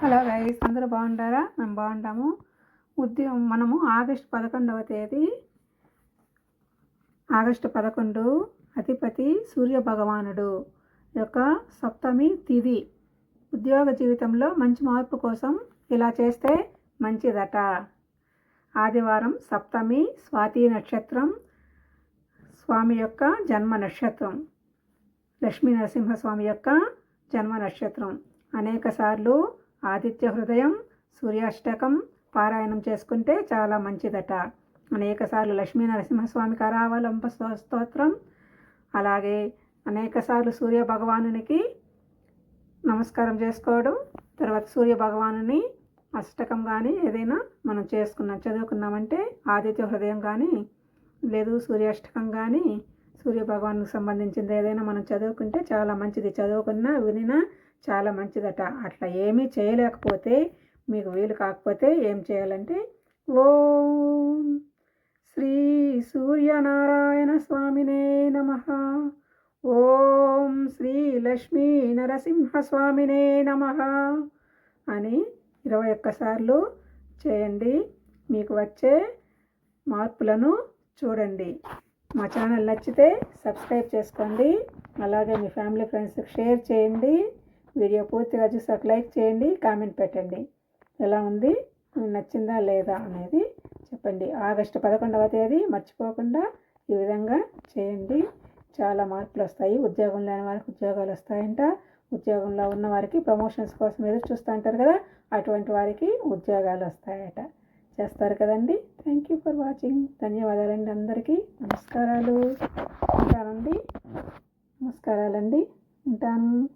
Hello guys అందరూ బాగుంటారా మేము బాగుంటాము ఉద్యమం మనము ఆగస్టు పదకొండవ తేదీ. ఆగస్టు పదకొండు అధిపతి సూర్య భగవానుడు యొక్క సప్తమి తిది. ఉద్యోగ జీవితంలో మంచి మార్పు కోసం ఇలా చేస్తే మంచిదట. ఆదివారం సప్తమి స్వాతి నక్షత్రం స్వామి యొక్క జన్మ నక్షత్రం లక్ష్మీ నరసింహస్వామి యొక్క జన్మ నక్షత్రం అనేక సార్లు ఆదిత్య హృదయం సూర్యాష్టకం పారాయణం చేసుకుంటే చాలా మంచిదట. అనేకసార్లు లక్ష్మీ నరసింహస్వామి కరావలంబ స్తోత్రం. అలాగే అనేకసార్లు సూర్య భగవానునికి నమస్కారం చేసుకోవడం. తర్వాత సూర్య భగవానుని అష్టకం కానీ ఏదైనా మనం చేసుకున్నాం చదువుకున్నామంటే ఆదిత్య హృదయం కానీ లేదు సూర్యాష్టకం కానీ సూర్య భగవాన్కి సంబంధించింది ఏదైనా మనం చదువుకుంటే చాలా మంచిది. చదువుకున్నా వినినా చాలా మంచిదట. అట్లా ఏమీ చేయలేకపోతే మీకు వీలు కాకపోతే ఏం చేయాలంటే ఓం శ్రీ సూర్యనారాయణ స్వామినే నమ. ఓం శ్రీ లక్ష్మీ నరసింహస్వామినే నమ అని ఇరవై ఒక్కసార్లు చేయండి. మీకు వచ్చే మార్పులను చూడండి. మా ఛానల్ నచ్చితే సబ్స్క్రైబ్ చేసుకోండి. అలాగే మీ ఫ్యామిలీ ఫ్రెండ్స్కి షేర్ చేయండి. వీడియో పూర్తిగా చూసాక లైక్ చేయండి కామెంట్ పెట్టండి. ఎలా ఉంది? నచ్చిందా లేదా అనేది చెప్పండి. ఆగస్టు పదకొండవ తేదీ మర్చిపోకుండా ఈ విధంగా చేయండి. చాలా మార్పులు వస్తాయి. ఉద్యోగం లేని వారికి ఉద్యోగాలు వస్తాయంట. ఉద్యోగంలో ఉన్న వారికి ప్రమోషన్స్ కోసం ఎదురు చూస్తూ ఉంటారు కదా. అటువంటి వారికి ఉద్యోగాలు వస్తాయట. చేస్తారు కదండి. థ్యాంక్ యూ ఫర్ వాచింగ్ ధన్యవాదాలండి అందరికీ. నమస్కారాలు. ఉంటానండి. నమస్కారాలండి. ఉంటాను.